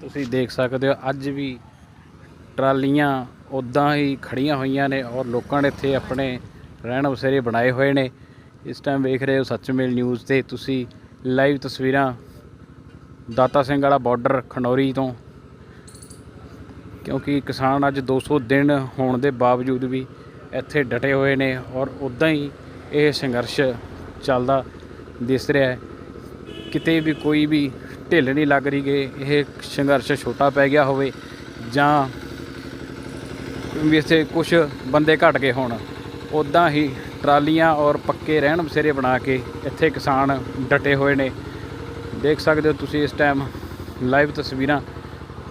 ਤੁਸੀਂ ਦੇਖ ਸਕਦੇ ਹੋ, ਅੱਜ ਵੀ ਟਰਾਲੀਆਂ ਉਦਾਂ ਹੀ ਖੜੀਆਂ ਹੋਈਆਂ ਨੇ ਔਰ ਲੋਕਾਂ ਨੇ ਇੱਥੇ ਆਪਣੇ ਰਹਿਣ ਬਸੇਰੇ ਬਣਾਏ ਹੋਏ ਨੇ। ਇਸ ਟਾਈਮ ਵੇਖ ਰਹੇ ਹੋ ਸੱਚਮੇਲ ਨਿਊਜ਼ ਤੇ, ਤੁਸੀਂ ਲਾਈਵ ਤਸਵੀਰਾਂ ਦਾਤਾ ਸਿੰਘ ਵਾਲਾ ਬਾਰਡਰ ਖਨੌਰੀ ਤੋਂ। ਕਿਉਂਕਿ ਕਿਸਾਨ ਅੱਜ 200 ਦਿਨ ਹੋਣ ਦੇ ਬਾਵਜੂਦ ਵੀ ਇੱਥੇ ਡਟੇ ਹੋਏ ਨੇ ਔਰ ਉਦਾਂ ਹੀ ਇਹ ਸੰਘਰਸ਼ ਚੱਲਦਾ ਦਿਸ ਰਿਹਾ ਹੈ। ਕਿਤੇ ਵੀ ਕੋਈ ਵੀ ਢਿੱਲ ਨਹੀਂ ਲੱਗ ਰਹੀ ਕਿ ਇਹ ਸੰਘਰਸ਼ ਛੋਟਾ ਪੈ ਗਿਆ ਹੋਵੇ ਜਾਂ ਵੀ ਇੱਥੇ ਕੁਝ ਬੰਦੇ ਘਟ ਗਏ ਹੋਣ। ਉਦਾਂ ਹੀ ਟਰਾਲੀਆਂ ਔਰ ਪੱਕੇ ਰਹਿਣ ਬਸੇਰੇ ਬਣਾ ਕੇ ਇੱਥੇ ਕਿਸਾਨ ਡਟੇ ਹੋਏ ਨੇ। ਦੇਖ ਸਕਦੇ ਹੋ ਤੁਸੀਂ ਇਸ ਟਾਈਮ ਲਾਈਵ ਤਸਵੀਰਾਂ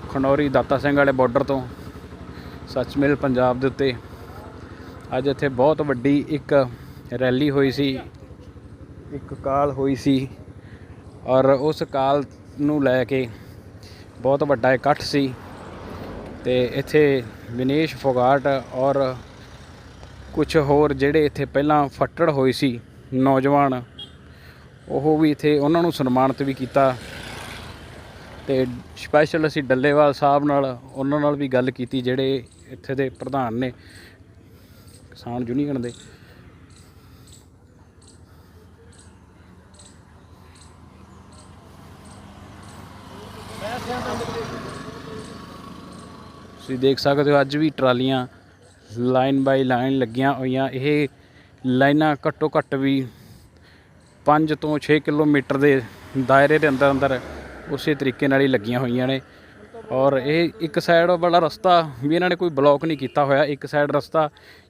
ਖਨੌਰੀ ਦਾਤਾ ਸਿੰਘ ਵਾਲੇ ਬਾਰਡਰ ਤੋਂ। ਸੱਚਮਿਲ ਪੰਜਾਬ ਦੇ ਉੱਤੇ। ਅੱਜ ਇੱਥੇ ਬਹੁਤ ਵੱਡੀ ਇੱਕ ਰੈਲੀ ਹੋਈ ਸੀ। ਇੱਕ ਕਾਲ ਹੋਈ ਸੀ। ਔਰ ਉਸ ਕਾਲ ਨੂੰ ਲੈ ਕੇ ਬਹੁਤ ਵੱਡਾ ਇਕੱਠ ਸੀ ਤੇ ਇੱਥੇ ਵਿਨੇਸ਼ ਫੋਗਾਟ ਔਰ ਕੁਝ ਹੋਰ ਜਿਹੜੇ ਇੱਥੇ ਪਹਿਲਾਂ ਫੱਟੜ ਹੋਏ ਸੀ ਨੌਜਵਾਨ, ਉਹ ਵੀ ਇੱਥੇ ਉਹਨਾਂ ਨੂੰ ਸਨਮਾਨਿਤ ਵੀ ਕੀਤਾ ਤੇ ਸਪੈਸ਼ਲ ਅਸੀਂ ਡੱਲੇਵਾਲ ਸਾਹਿਬ ਨਾਲ ਉਹਨਾਂ ਨਾਲ ਵੀ ਗੱਲ ਕੀਤੀ ਜਿਹੜੇ ਇੱਥੇ ਦੇ ਪ੍ਰਧਾਨ ਨੇ ਕਿਸਾਨ ਯੂਨੀਅਨ ਦੇ। ਤੁਸੀਂ ਦੇਖ ਸਕਦੇ ਹੋ ਅੱਜ ਵੀ ਟਰਾਲੀਆਂ ਲਾਈਨ ਬਾਈ ਲਾਈਨ ਲੱਗੀਆਂ ਹੋਈਆਂ। ਇਹ ਲਾਈਨਾਂ ਘੱਟੋ ਘੱਟ ਵੀ 5 ਤੋਂ 6 ਕਿਲੋਮੀਟਰ ਦੇ ਦਾਇਰੇ ਦੇ ਅੰਦਰ ਅੰਦਰ ਉਸੇ ਤਰੀਕੇ ਨਾਲ ਹੀ ਲੱਗੀਆਂ ਹੋਈਆਂ ਨੇ। ਔਰ ਇਹ ਇੱਕ ਸਾਈਡ ਵਾਲਾ ਰਸਤਾ ਵੀ ਇਹਨਾਂ ਨੇ ਕੋਈ ਬਲੌਕ ਨਹੀਂ ਕੀਤਾ ਹੋਇਆ। ਇੱਕ ਸਾਈਡ ਰਸਤਾ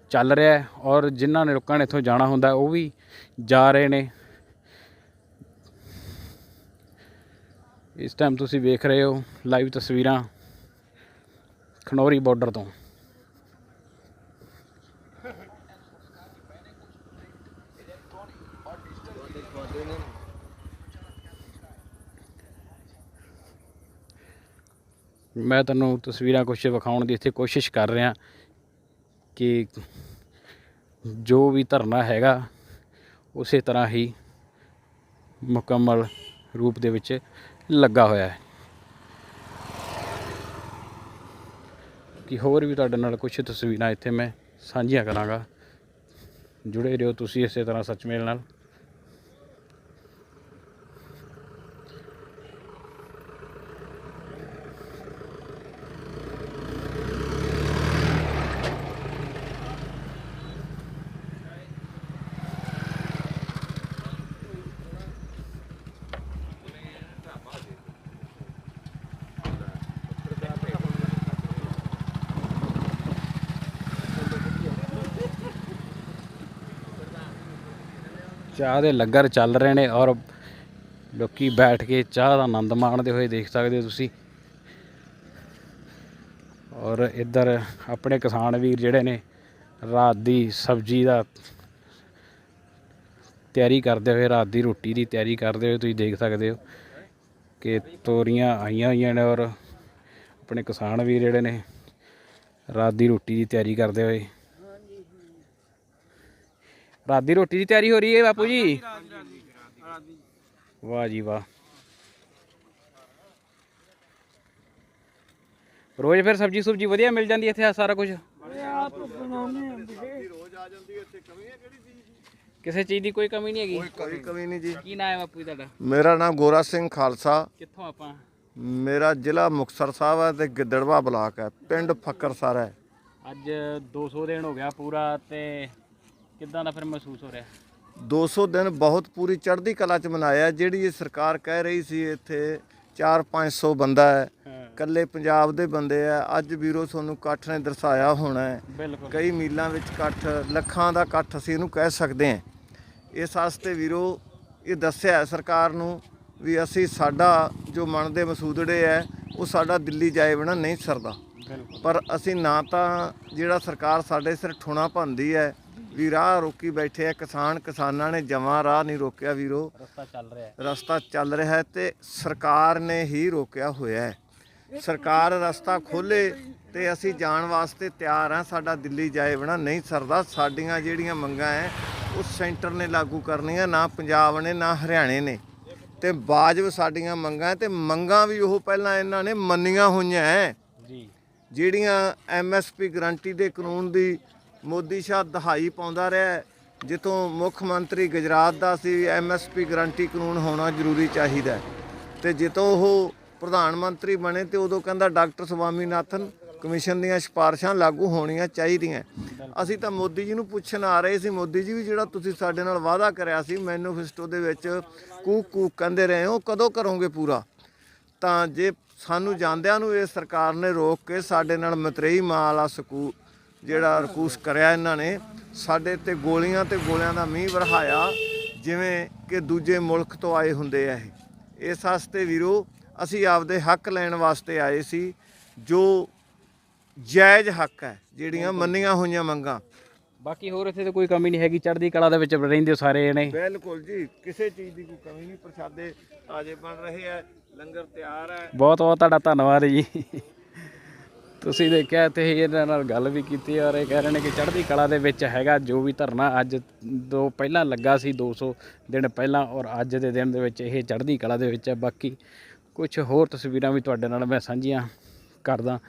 ਚੱਲ ਰਿਹਾ ਔਰ ਜਿਨ੍ਹਾਂ ਨੇ ਲੋਕਾਂ ਨੇ ਇੱਥੋਂ ਜਾਣਾ ਹੁੰਦਾ ਉਹ ਵੀ ਜਾ ਰਹੇ ਨੇ। ਇਸ ਟਾਈਮ ਤੁਸੀਂ ਵੇਖ ਰਹੇ ਹੋ ਲਾਈਵ ਤਸਵੀਰਾਂ। ਖਨੌਰੀ ਬਾਰਡਰ ਤੋਂ। ਮੈਂ ਤੁਹਾਨੂੰ ਤਸਵੀਰਾਂ ਕੁਛ ਵਿਖਾਉਣ ਦੀ ਇੱਥੇ ਕੋਸ਼ਿਸ਼ ਕਰ ਰਿਹਾ ਕਿ ਜੋ ਵੀ ਧਰਨਾ ਹੈਗਾ, ਉਸੇ ਤਰ੍ਹਾਂ ਹੀ ਮੁਕੰਮਲ ਰੂਪ ਦੇ ਵਿੱਚ ਲੱਗਾ ਹੋਇਆ ਹੈ। ਕਿ ਹੋਰ ਵੀ ਤੁਹਾਡੇ ਨਾਲ ਕੁਝ ਤਸਵੀਰਾਂ ਇੱਥੇ ਮੈਂ ਸਾਂਝੀਆਂ ਕਰਾਂਗਾ। ਜੁੜੇ ਰਹੋ ਤੁਸੀਂ ਇਸੇ ਤਰ੍ਹਾਂ ਸੱਚਮੇਲ ਨਾਲ। ਚਾਹ ਦੇ ਲੰਗਰ ਚੱਲ ਰਹੇ ਨੇ ਔਰ ਲੋਕੀ ਬੈਠ ਕੇ ਚਾਹ ਦਾ ਆਨੰਦ ਮਾਣਦੇ ਹੋਏ ਦੇਖ ਸਕਦੇ ਹੋ ਤੁਸੀਂ। ਔਰ ਇੱਧਰ ਆਪਣੇ ਕਿਸਾਨ ਵੀਰ ਜਿਹੜੇ ਨੇ, ਰਾਤ ਦੀ ਸਬਜ਼ੀ ਦਾ ਤਿਆਰੀ ਕਰਦੇ ਹੋਏ, ਰਾਤ ਦੀ ਰੋਟੀ ਦੀ ਤਿਆਰੀ ਕਰਦੇ ਹੋਏ ਤੁਸੀਂ ਦੇਖ ਸਕਦੇ ਹੋ ਕਿ ਤੋਰੀਆਂ ਆਈਆਂ ਹੋਈਆਂ ਨੇ ਔਰ ਆਪਣੇ ਕਿਸਾਨ ਵੀਰ ਜਿਹੜੇ ਨੇ, ਰਾਤ ਦੀ ਰੋਟੀ ਦੀ ਤਿਆਰੀ ਕਰਦੇ ਹੋਏ ਰਾਤ ਦੀ ਰੋਟੀ ਦੀ ਤਿਆਰੀ ਹੋ ਰਹੀ ਹੈ ਬਾਪੂ ਜੀ? ਵਾਹ ਜੀ ਵਾਹ। ਰੋਜ਼ ਫਿਰ ਸਬਜੀ ਸੁਬਜੀ ਵਧੀਆ ਮਿਲ ਜਾਂਦੀ ਇੱਥੇ ਸਾਰਾ ਕੁਝ ਕਿਸੇ ਚੀਜ਼ ਦੀ ਕੋਈ ਕਮੀ ਨਹੀਂ ਹੈਗੀ? ਕੋਈ ਕਮੀ ਨਹੀਂ ਜੀ। ਕੀ ਨਾਮ ਹੈ ਬਾਪੂ ਜੀ ਤੁਹਾਡਾ? ਮੇਰਾ ਨਾਮ ਗੋਰਾ ਸਿੰਘ ਖਾਲਸਾ। ਕਿੱਥੋਂ ਆਪਾਂ? ਮੇਰਾ ਜ਼ਿਲ੍ਹਾ ਮੁਕਤਸਰ ਸਾਹਿਬ ਹੈ ਤੇ ਗਿੱਦੜਵਾ ਬਲਾਕ ਹੈ ਪਿੰਡ ਫੱਕਰਸਰ ਹੈ। ਅੱਜ 200 ਦਿਨ ਹੋ ਗਿਆ ਪੂਰਾ ਤੇ ਕਿੱਦਾਂ ਦਾ ਫਿਰ ਮਹਿਸੂਸ ਹੋ ਰਿਹਾ? 200 ਦਿਨ ਬਹੁਤ ਪੂਰੀ ਚੜ੍ਹਦੀ ਕਲਾ ਚ ਮਨਾਇਆ। ਜਿਹੜੀ ਇਹ ਸਰਕਾਰ ਕਹਿ ਰਹੀ ਸੀ ਇੱਥੇ 4-500 ਬੰਦਾ ਹੈ। ਕੱਲੇ ਪੰਜਾਬ ਦੇ ਬੰਦੇ ਆ। ਅੱਜ ਵੀਰੋ ਤੁਹਾਨੂੰ ਇਕੱਠ ਨੇ ਦਰਸਾਇਆ ਹੋਣਾ ਹੈ। ਬਿਲਕੁਲ। ਕਈ ਮੀਲਾਂ ਵਿੱਚ ਇਕੱਠ ਲੱਖਾਂ ਦਾ ਇਕੱਠ ਅਸੀਂ ਇਹਨੂੰ ਕਹਿ ਸਕਦੇ ਹਾਂ। ਇਸ ਵਾਸਤੇ ਵੀਰੋ ਇਹ ਦੱਸਿਆ ਹੈ ਸਰਕਾਰ ਨੂੰ ਵੀ ਅਸੀਂ ਸਾਡਾ ਜੋ ਮਨ ਦੇ ਮਸੂਦੜੇ ਹੈ ਉਹ ਸਾਡਾ ਦਿੱਲੀ ਜਾਏ ਬਿਨਾ ਨਹੀਂ ਸਰਦਾ। ਬਿਲਕੁਲ। ਪਰ ਅਸੀਂ ਨਾ ਤਾਂ ਜਿਹੜਾ ਸਰਕਾਰ ਸਾਡੇ ਸਿਰ ਠੋਣਾ ਭੰਦੀ ਹੈ ਵੀ ਰਾਹ ਰੋਕੀ ਬੈਠੇ ਆ ਕਿਸਾਨ ਕਿਸਾਨਾਂ ਨੇ ਜਮਾਂ ਰਾਹ ਨਹੀਂ ਰੋਕਿਆ ਵੀਰੋ। ਰਸਤਾ ਚੱਲ ਰਿਹਾ ਹੈ। ਰਸਤਾ ਚੱਲ ਰਿਹਾ ਹੈ ਤੇ ਸਰਕਾਰ ਨੇ ਹੀ ਰੋਕਿਆ ਹੋਇਆ ਹੈ। ਸਰਕਾਰ ਰਸਤਾ ਖੋਲੇ ਤੇ ਅਸੀਂ ਜਾਣ ਵਾਸਤੇ ਤਿਆਰ ਹਾਂ ਸਾਡਾ ਦਿੱਲੀ ਜਾਏ ਬਿਨਾ ਨਹੀਂ ਸਰਦਾ। ਸਾਡੀਆਂ ਜਿਹੜੀਆਂ ਮੰਗਾਂ ਹੈ ਉਹ ਸੈਂਟਰ ਨੇ ਲਾਗੂ ਕਰਨੀਆਂ ਨਾ ਪੰਜਾਬ ਨੇ ਨਾ ਹਰਿਆਣੇ ਨੇ। ਤੇ ਬਾਜਬ ਸਾਡੀਆਂ ਮੰਗਾਂ ਤੇ ਮੰਗਾਂ ਵੀ ਉਹ ਪਹਿਲਾਂ ਇਹਨਾਂ ਨੇ ਮੰਨੀਆਂ ਹੋਈਆਂ ਹੈ। ਜੀ। ਜਿਹੜੀਆਂ ਐਮਐਸਪੀ ਗਰੰਟੀ ਦੇ ਕਾਨੂੰਨ ਦੀ ਮੋਦੀ ਸ਼ਾਹ ਦਹਾਈ ਪਾਉਂਦਾ ਰਿਹਾ ਜਿੱਥੋਂ ਮੁੱਖ ਮੰਤਰੀ ਗੁਜਰਾਤ ਦਾ ਸੀ ਐਮਐਸਪੀ ਗਰੰਟੀ ਕਾਨੂੰਨ ਹੋਣਾ ਜ਼ਰੂਰੀ ਚਾਹੀਦਾ ਹੈ। ਤੇ ਜਿੱਤੋਂ ਉਹ ਪ੍ਰਧਾਨ ਮੰਤਰੀ ਬਣੇ ਤੇ ਉਦੋਂ ਕਹਿੰਦਾ ਡਾਕਟਰ ਸਵਾਮੀਨਾਥਨ ਕਮਿਸ਼ਨ ਦੀਆਂ ਸਿਫਾਰਸ਼ਾਂ ਲਾਗੂ ਹੋਣੀਆਂ ਚਾਹੀਦੀਆਂ ਅਸੀਂ ਤਾਂ ਮੋਦੀ ਜੀ ਨੂੰ ਪੁੱਛਣ ਆ ਰਹੇ ਸੀ, ਮੋਦੀ ਜੀ ਵੀ ਜਿਹੜਾ ਤੁਸੀਂ ਸਾਡੇ ਨਾਲ ਵਾਅਦਾ ਕਰਿਆ ਸੀ ਮੈਨੂਫੈਸਟੋ ਦੇ ਵਿੱਚ ਕੂਕ ਕੂਕ ਕਹਿੰਦੇ ਰਹੇ ਹੋ, ਕਦੋਂ ਕਰੋਗੇ ਪੂਰਾ ਤਾਂ ਜੇ ਸਾਨੂੰ ਜਾਂਦਿਆਂ ਨੂੰ ਇਹ ਸਰਕਾਰ ਨੇ ਰੋਕ ਕੇ ਸਾਡੇ ਨਾਲ ਮਤਰੇਈ ਮਾਂ ਵਾਲਾ ਸਕੂ ਜਿਹੜਾ ਰਕੂਸ ਕਰਿਆ ਇਹਨਾਂ ਨੇ ਸਾਡੇ ਤੇ ਗੋਲੀਆਂ ਤੇ ਗੋਲਿਆਂ ਦਾ ਮੀਂਹ ਵਰਹਾਇਆ ਜਿਵੇਂ ਕਿ ਦੂਜੇ ਮੁਲਕ ਤੋਂ ਆਏ ਹੁੰਦੇ ਆ ਇਹ। ਇਸ ਵਾਸਤੇ ਵੀਰੋ ਅਸੀਂ ਆਪਦੇ ਹੱਕ ਲੈਣ ਵਾਸਤੇ ਆਏ ਸੀ ਜੋ ਜਾਇਜ਼ ਹੱਕ ਹੈ ਜਿਹੜੀਆਂ ਮੰਨੀਆਂ ਹੋਈਆਂ ਮੰਗਾਂ। ਬਾਕੀ ਹੋਰ ਇੱਥੇ ਤਾਂ ਕੋਈ ਕਮੀ ਨਹੀਂ ਹੈਗੀ ਚੜ੍ਹਦੀ ਕਲਾ ਦੇ ਵਿੱਚ ਰਹਿੰਦੇ ਹੋ ਸਾਰੇ ਜਣੇ। ਬਿਲਕੁਲ ਜੀ ਕਿਸੇ ਚੀਜ਼ ਦੀ ਕੋਈ ਕਮੀ ਨਹੀਂ ਪ੍ਰਸ਼ਾਦੇ ਤਾਜ਼ੇ ਬਣ ਰਹੇ ਆ ਲੰਗਰ ਤਿਆਰ ਹੈ। ਬਹੁਤ ਬਹੁਤ ਤੁਹਾਡਾ ਧੰਨਵਾਦ ਜੀ। ਤੁਸੀਂ ਦੇਖਿਆ ਤੇ ਇਹਨਾਂ ਨਾਲ ਗੱਲ ਵੀ ਕੀਤੀ ਔਰ ਇਹ ਕਹਿ ਰਹੇ ਨੇ ਕਿ ਚੜ੍ਹਦੀ ਕਲਾ ਦੇ ਵਿੱਚ ਹੈਗਾ ਜੋ ਵੀ ਧਰਨਾ ਅੱਜ ਦੋ ਪਹਿਲਾਂ ਲੱਗਾ ਸੀ 200 ਦਿਨ ਪਹਿਲਾਂ ਔਰ ਅੱਜ ਦੇ ਦਿਨ ਦੇ ਵਿੱਚ ਇਹ ਚੜ੍ਹਦੀ ਕਲਾ ਦੇ ਵਿੱਚ ਹੈ। ਬਾਕੀ ਕੁਝ ਹੋਰ ਤਸਵੀਰਾਂ ਵੀ ਤੁਹਾਡੇ ਨਾਲ ਮੈਂ ਸਾਂਝੀਆਂ ਕਰਦਾ।